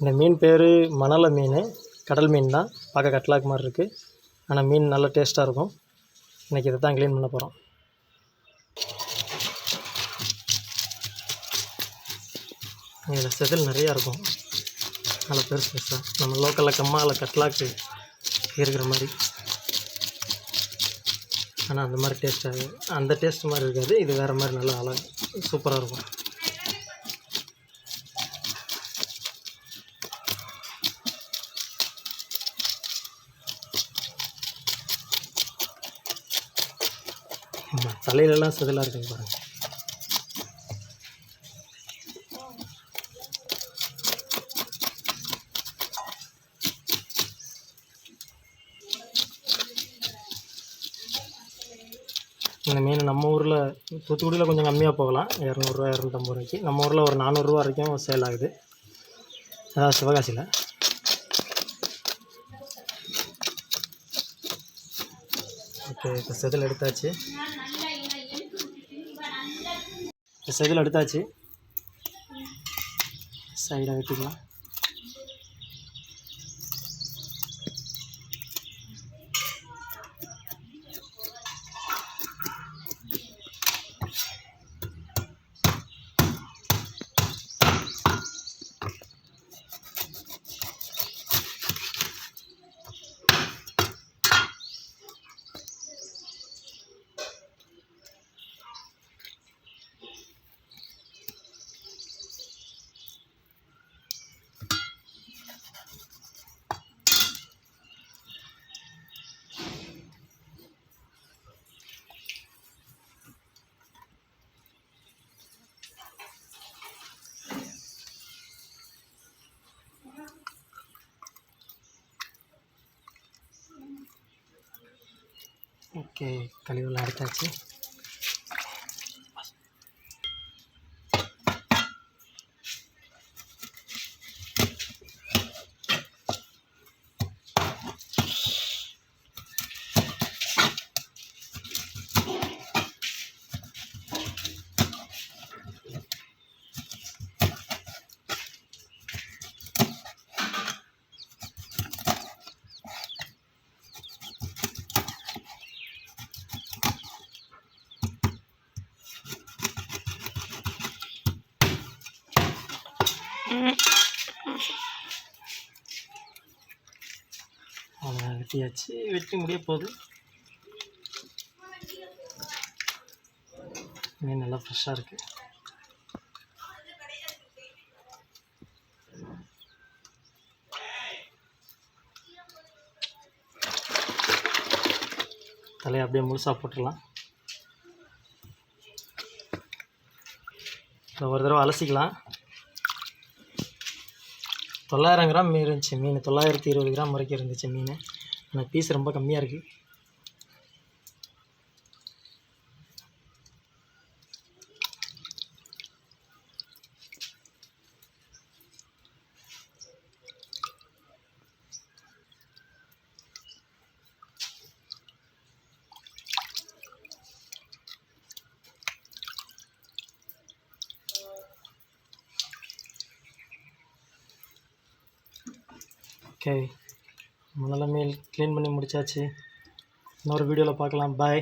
இந்த மீன் பேர் மணலை மீன். கடல் மீன் தான். பார்க்க கட்லாக் மாதிரி இருக்குது ஆனால் மீன் நல்லா டேஸ்ட்டாக இருக்கும். இன்றைக்கி இதை தான் க்ளீன் பண்ண போகிறோம் இதில் செதில் நிறையா இருக்கும். நல்லா பெருசு பெருசாக நம்ம லோக்கலில் கம்மாவில் கட்லாக்கு இருக்கிற மாதிரி. ஆனால் அந்த மாதிரி டேஸ்ட்டாக அந்த டேஸ்ட் மாதிரி இருக்காது. இது வேறு மாதிரி நல்லா அழகு சூப்பராக இருக்கும். ஆமாம் தலையிலலாம் சிதலாக இருக்குங்க பாருங்கள் இந்த மீன் நம்ம ஊரில் தூத்துக்குடியில் கொஞ்சம் கம்மியாக போகலாம். இரநூறுவா இரநூத்தம்பது ரூபாய்க்கு. நம்ம ஊரில் ஒரு நானூறுரூவா வரைக்கும் சேல் ஆகுது. அதாவது சிவகாசியில். ஓகே இப்போ செதில் எடுத்தாச்சு. இப்போ செதில் எடுத்தாச்சு. சைடாக வெட்டிக்கலாம். ஓகே கழிவுலாம் எடுத்தாச்சு அவ்வளோதான் வெட்டியாச்சு. வெட்டி முடிய போகுது. மீன் நல்லா ஃப்ரெஷ்ஷாக இருக்குது தலையை அப்படியே முழுசாக போட்டுடலாம். ஒரு தடவை அலசிக்கலாம். தொள்ளாயிரம் கிராம் மீன் இருந்துச்சு மீன். தொள்ளாயிரத்தி இருபது கிராம் வரைக்கும் இருந்துச்சு மீன். ஆனால் பீஸ் ரொம்ப கம்மியாக இருக்குது ஓகே முதல்ல மீல் க்ளீன் பண்ணி முடிச்சாச்சு. இன்னொரு வீடியோவில் பார்க்கலாம். பாய்